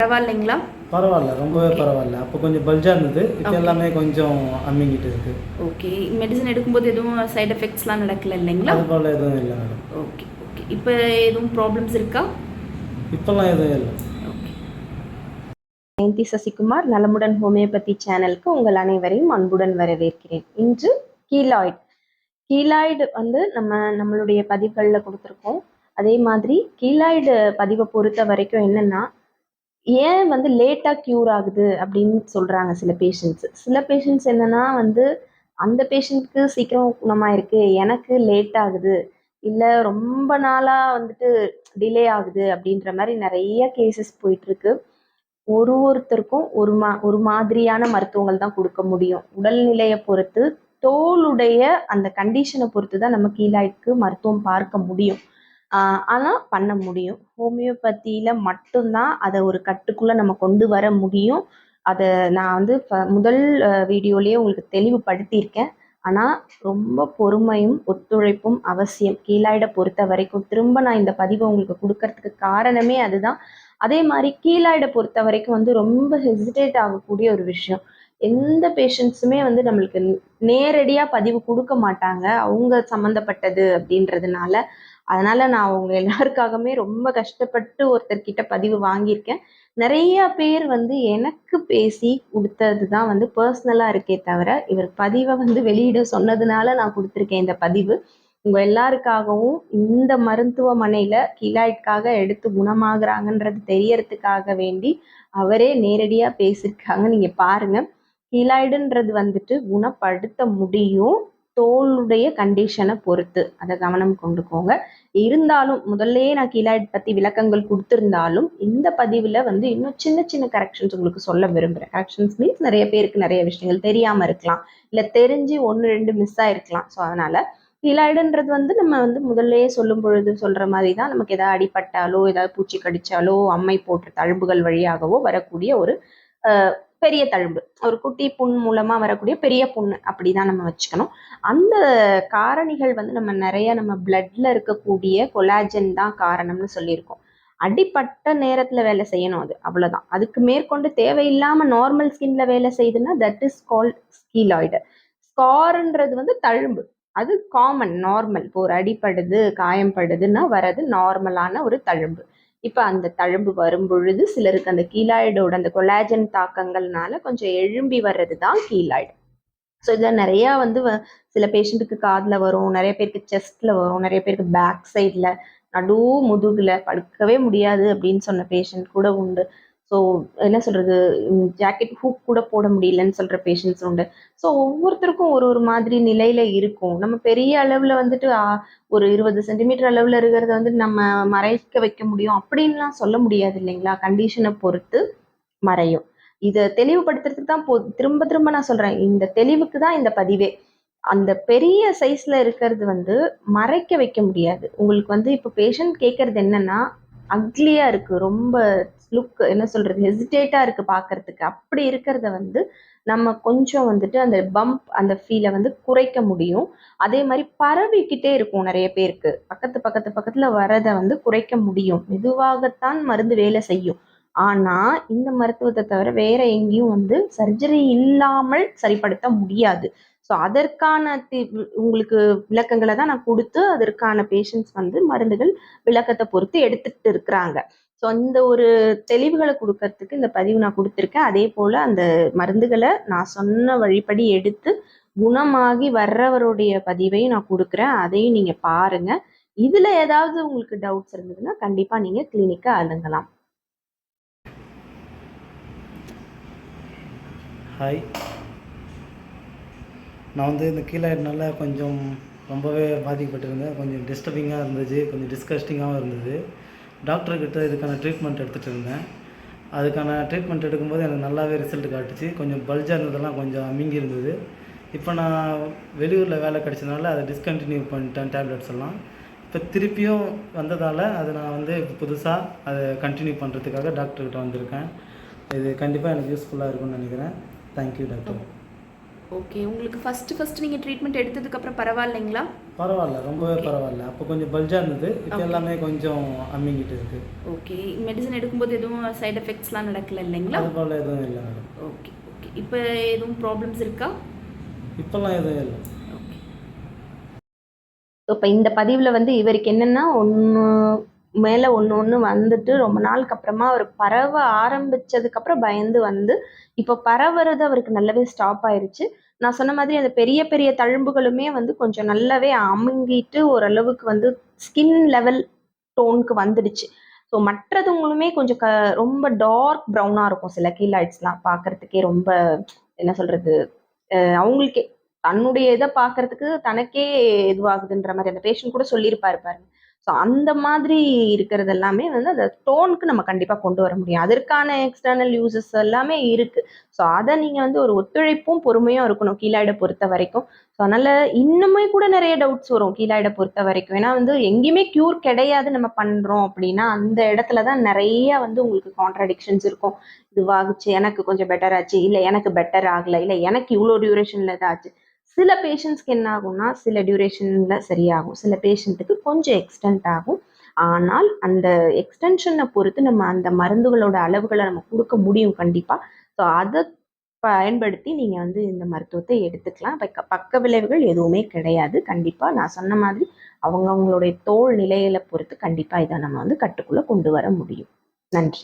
பரவாயில்லைங்களா? பரவாயில்ல ரொம்பவே பரவாயில்ல. அப்போ கொஞ்சம் பல்ஜாக இருந்தது. இப்போ எல்லாமே கொஞ்சம் அம்மிங்கிட்டு இருக்கு. ஓகே மெடிசன் எடுக்கும்போது எதுவும் சைடு எஃபெக்ட்ஸ்லாம் நடக்கல இல்லைங்களா? அது போல் எதுவும் இல்லை மேடம் ஓகே ஓகே இப்போ எதுவும் ப்ராப்ளம்ஸ் இருக்கா? இப்போல்லாம் எதுவும் இல்லை. ஓகே ஜெயந்தி சசிகுமார் நலமுடன் ஹோமியோபதி சேனலுக்கு உங்கள் அனைவரையும் அன்புடன் வரவேற்கிறேன். இன்று கீலாய்டு கீலாய்டு வந்து நம்ம நம்மளுடைய பதிவுகளில் கொடுத்துருக்கோம். அதே மாதிரி கீலாய்டு பதிவை பொறுத்த வரைக்கும் என்னன்னா ஏன் வந்து லேட்டாக க்யூர் ஆகுது அப்படின்னு சொல்கிறாங்க சில பேஷண்ட்ஸ் சில பேஷண்ட்ஸ் என்னென்னா வந்து அந்த பேஷண்ட்க்கு சீக்கிரம் குணமாயிருக்கு எனக்கு லேட் ஆகுது. இல்லை ரொம்ப நாளாக வந்துட்டு டிலே ஆகுது அப்படின்ற மாதிரி நிறைய கேசஸ் போயிட்டுருக்கு. ஒரு ஒருத்தருக்கும் ஒரு மா ஒரு மாதிரியான மருத்துவங்கள் தான் கொடுக்க முடியும். உடல்நிலையை பொறுத்து தோலுடைய அந்த கண்டிஷனை பொறுத்து தான் நம்ம கீழாய்க்கு மருத்துவம் பார்க்க முடியும். ஆனால் பண்ண முடியும். ஹோமியோபதியில் மட்டும்தான் அதை ஒரு கட்டுக்குள்ளே நம்ம கொண்டு வர முடியும். அதை நான் வந்து ஃப- முதல் வீடியோலேயே உங்களுக்கு தெளிவுபடுத்தியிருக்கேன். ஆனால் ரொம்ப பொறுமையும் ஒத்துழைப்பும் அவசியம். கீழாயிட பொறுத்த வரைக்கும் திரும்ப நான் இந்த பதிவை உங்களுக்கு கொடுக்கறதுக்கு காரணமே அதுதான். அதே மாதிரி கீழாயிட பொறுத்த வரைக்கும் வந்து ரொம்ப ஹெசிடேட் ஆகக்கூடிய ஒரு விஷயம். எந்த பேஷண்ட்ஸுமே வந்து நம்மளுக்கு நேரடியாக பதிவு கொடுக்க மாட்டாங்க. அவங்க சம்மந்தப்பட்டது அப்படின்றதுனால அதனால நான் அவங்க எல்லாருக்காகவுமே ரொம்ப கஷ்டப்பட்டு ஒருத்தர்கிட்ட பதிவு வாங்கியிருக்கேன். நிறைய பேர் வந்து எனக்கு பேசி கொடுத்தது தான் வந்து பர்சனலாக இருக்கே தவிர இவர் பதிவை வந்து வெளியிட சொன்னதுனால நான் கொடுத்துருக்கேன் இந்த பதிவு. உங்கள் எல்லாருக்காகவும் இந்த மருத்துவமனையில் கிலாய்ட்காக எடுத்து குணமாகறாங்கன்றது தெரியறதுக்காக வேண்டி அவரே நேரடியாக பேசியிருக்காங்க. நீங்கள் பாருங்கள் கிலாய்டுன்றது வந்துட்டு குணப்படுத்த முடியும். தோலுடைய கண்டிஷனை பொறுத்து. அதை கவனம் கொண்டுக்கோங்க. இருந்தாலும் முதல்லயே நான் கிலாய்டு பற்றி விளக்கங்கள் கொடுத்துருந்தாலும் இந்த பதிவில் வந்து இன்னும் சின்ன சின்ன கரெக்ஷன்ஸ் உங்களுக்கு சொல்ல விரும்புகிறேன் கரெக்ஷன்ஸ் மீன்ஸ் நிறைய பேருக்கு நிறைய விஷயங்கள் தெரியாமல் இருக்கலாம். இல்லை தெரிஞ்சு ஒன்று ரெண்டு மிஸ் ஆயிருக்கலாம். ஸோ அதனால் கிலாய்டுன்றது வந்து நம்ம வந்து முதல்லயே சொல்லும் பொழுது சொல்கிற மாதிரி தான் நமக்கு எதாவது அடிபட்டாலோ ஏதாவது பூச்சி கடிச்சாலோ அம்மை போட்டு தழும்புகள் வழியாகவோ வரக்கூடிய ஒரு பெரிய தழும்பு. ஒரு குட்டி புண் மூலமாக வரக்கூடிய பெரிய புண்ணு அப்படிதான் நம்ம வச்சுக்கணும். அந்த காரணிகள் வந்து நம்ம நிறைய நம்ம பிளட்ல இருக்கக்கூடிய கொலாஜன் தான் காரணம்னு சொல்லியிருக்கோம். அடிப்பட்ட நேரத்தில் வேலை செய்யணும் அது. அவ்வளவுதான். அதுக்கு மேற்கொண்டு தேவையில்லாமல் நார்மல் ஸ்கின்ல வேலை செய்யுதுன்னா தட் இஸ் கால்ட் ஸ்கீலாய்டு ஸ்கார்ன்றது வந்து தழும்பு. அது காமன் நார்மல் இப்போ ஒரு அடிப்படுது காயம் படுதுன்னா வரது நார்மலான ஒரு தழும்பு. இப்போ அந்த தழும்பு வரும் பொழுது சிலருக்கு அந்த கீலாய்டோட அந்த கொலாஜன் தாக்கங்கள்னால கொஞ்சம் எழும்பி வர்றது தான் கீலாய்டு ஸோ இதில் நிறையா வந்து வ- சில பேஷண்ட்டுக்கு காதில் வரும் நிறைய பேருக்கு செஸ்ட்டில் வரும் நிறைய பேருக்கு பேக் சைடில் நடு முதுகில் படுக்கவே முடியாது அப்படின்னு சொன்ன பேஷண்ட் கூட உண்டு. ஸோ என்ன சொல்கிறது ஜாக்கெட் ஹூக் கூட போட முடியலன்னு சொல்கிற பேஷண்ட்ஸ் உண்டு. ஸோ ஒவ்வொருத்தருக்கும் ஒரு ஒரு மாதிரி நிலையில் இருக்கும். நம்ம பெரிய அளவில் வந்துட்டு ஒரு இருபது சென்டிமீட்டர் அளவில் இருக்கிறத வந்து நம்ம மறைக்க வைக்க முடியும். அப்படின்லாம் சொல்ல முடியாது இல்லைங்களா? கண்டிஷனை பொறுத்து மறையும். இதை தெளிவுபடுத்துறதுக்கு தான் போ திரும்ப திரும்ப நான் சொல்கிறேன் இந்த தெளிவுக்கு தான் இந்த பதிவே. அந்த பெரிய சைஸில் இருக்கிறது வந்து மறைக்க வைக்க முடியாது. உங்களுக்கு வந்து இப்போ பேஷண்ட் கேட்குறது என்னன்னா அக்லியாக இருக்குது ரொம்ப லுக் என்ன சொல்கிறது ஹெசிடேட்டாக இருக்குது பார்க்கறதுக்கு. அப்படி இருக்கிறத வந்து நம்ம கொஞ்சம் வந்துட்டு அந்த பம்ப் அந்த ஃபீலை வந்து குறைக்க முடியும். அதே மாதிரி பரவிக்கிட்டே இருக்கும் நிறைய பேருக்கு. பக்கத்து பக்கத்து பக்கத்தில் வரதை வந்து குறைக்க முடியும். மெதுவாகத்தான் மருந்து வேலை செய்யும். ஆனால் இந்த மருத்துவத்தை தவிர வேற எங்கேயும் வந்து சர்ஜரி இல்லாமல் சரிப்படுத்த முடியாது. ஸோ அதற்கான தி- உங்களுக்கு விளக்கங்களை தான் நான் கொடுத்து அதற்கான பேஷண்ட்ஸ் வந்து மருந்துகள் விளக்கத்தை பொறுத்து எடுத்துட்டு இருக்கிறாங்க. ஸோ அந்த ஒரு தெளிவுகளை கொடுக்கறதுக்கு இந்த பதிவு நான் கொடுத்துருக்கேன். அதே போல் அந்த மருந்துகளை நான் சொன்ன வழிப்படி எடுத்து குணமாகி வர்றவருடைய பதிவையும் நான் கொடுக்குறேன். அதையும் நீங்கள் பாருங்கள் இதில் ஏதாவது உங்களுக்கு டவுட்ஸ் இருந்ததுன்னா கண்டிப்பாக நீங்கள் கிளினிக்கை அணுகலாம். ஹாய் நான் வந்து இந்த கீழாயிடுனால கொஞ்சம் ரொம்பவே பாதிக்கப்பட்டிருந்தேன். கொஞ்சம் டிஸ்டர்பிங்காக இருந்துச்சு கொஞ்சம் டிஸ்கஸ்டிங்காகவும் இருந்தது. டாக்டர்கிட்ட இதுக்கான ட்ரீட்மெண்ட் எடுத்துகிட்டு இருந்தேன். அதுக்கான ட்ரீட்மெண்ட் எடுக்கும்போது எனக்கு நல்லாவே ரிசல்ட் காட்டுச்சு. கொஞ்சம் பல்ஜாக இருந்ததெல்லாம் கொஞ்சம் அமிங்கி இருந்தது. இப்போ நான் வெளியூரில் வேலை கிடச்சதுனால அதை டிஸ்கண்டினியூ பண்ணிட்டேன் டேப்லெட்ஸ் எல்லாம். இப்போ திருப்பியும் வந்ததால் அதை நான் வந்து இப்போ புதுசாக அதை கண்டினியூ பண்ணுறதுக்காக டாக்டர்கிட்ட வந்திருக்கேன். இது கண்டிப்பாக எனக்கு யூஸ்ஃபுல்லாக இருக்கும்னு நினைக்கிறேன். தேங்க்யூ டாக்டர் ஓகே உங்களுக்கு ஃபஸ்ட்டு ஃபஸ்ட்டு நீங்கள் ட்ரீட்மெண்ட் எடுத்ததுக்கப்புறம் பரவாயில்லைங்களா? பரவாயில்ல ரொம்பவே பரவாயில்ல. அப்போ கொஞ்சம் பல்ஜாக இருந்தது. இப்போ. எல்லாமே கொஞ்சம் அம்மிங்கிட்டு இருக்குது ஓகே மெடிசன் எடுக்கும்போது எதுவும் சைடு எஃபெக்ட்ஸ்லாம் நடக்கல இல்லைங்களா? அது போல் எதுவும் இல்லை மேடம் ஓகே ஓகே இப்போ எதுவும் ப்ராப்ளம்ஸ் இருக்கா? இப்போல்லாம் எதுவும் இல்லை. ஓகே இப்போ இந்த பதிவில் வந்து இவருக்கு என்னென்னா ஒன்று மேலே ஒன்று ஒன்று வந்துட்டு ரொம்ப நாளுக்கு அப்புறமா அவர் பரவ ஆரம்பிச்சதுக்கப்புறம் பயந்து வந்து இப்போ பரவுறது அவருக்கு நல்லாவே ஸ்டாப் ஆயிடுச்சு நான் சொன்ன மாதிரி அந்த பெரிய பெரிய தழும்புகளுமே வந்து கொஞ்சம் நல்லாவே அமுங்கிட்டு ஓரளவுக்கு வந்து ஸ்கின் லெவல் டோனுக்கு வந்துடுச்சு. ஸோ மற்றதுங்களுமே கொஞ்சம் க ரொம்ப டார்க் ப்ரௌனாக இருக்கும். சில கீழாய்ட்ஸ்லாம் பார்க்கறதுக்கே ரொம்ப என்ன சொல்கிறது அவங்களுக்கே தன்னுடைய இதை பார்க்கறதுக்கு தனக்கே இதுவாகுதுன்ற மாதிரி அந்த பேஷண்ட் கூட சொல்லியிருப்பாரு பாருங்க. ஸோ அந்த மாதிரி இருக்கிறது எல்லாமே வந்து அந்த டோனுக்கு நம்ம கண்டிப்பாக கொண்டு வர முடியும். அதற்கான எக்ஸ்டர்னல் யூசஸ் எல்லாமே இருக்குது ஸோ அதை நீங்கள் வந்து ஒரு ஒத்துழைப்பும் பொறுமையும் இருக்கணும் கீழாயிட பொறுத்த வரைக்கும். ஸோ அதனால் இன்னுமே கூட நிறைய டவுட்ஸ் வரும் கீழாயிட பொறுத்த வரைக்கும். ஏன்னா வந்து எங்கேயுமே க்யூர் கிடையாது நம்ம பண்ணுறோம் அப்படின்னா அந்த இடத்துல தான் நிறைய வந்து உங்களுக்கு கான்ட்ராடிக்ஷன்ஸ் இருக்கும். இதுவாகுச்சு எனக்கு கொஞ்சம் பெட்டர் ஆச்சு இல்லை எனக்கு பெட்டர் ஆகலை இல்லை எனக்கு இவ்வளோ டியூரேஷனில் இதாச்சு. சில பேஷண்ட்ஸ்க்கு என்ன ஆகும்னா சில டியூரேஷனில் சரியாகும். சில பேஷண்ட்டுக்கு கொஞ்சம் எக்ஸ்டென்ட் ஆகும். ஆனால் அந்த எக்ஸ்டென்ஷனை பொறுத்து நம்ம அந்த மருந்துகளோட அளவுகளை நம்ம கொடுக்க முடியும் கண்டிப்பாக ஸோ அதை பயன்படுத்தி நீங்கள் வந்து இந்த மருத்துவத்தை எடுத்துக்கலாம். பக்க பக்க விளைவுகள் எதுவுமே கிடையாது. கண்டிப்பாக நான் சொன்ன மாதிரி அவங்கவுங்களுடைய தோல் நிலையில பொறுத்து கண்டிப்பாக இதை நம்ம வந்து கட்டுக்குள்ளே கொண்டு வர முடியும். நன்றி.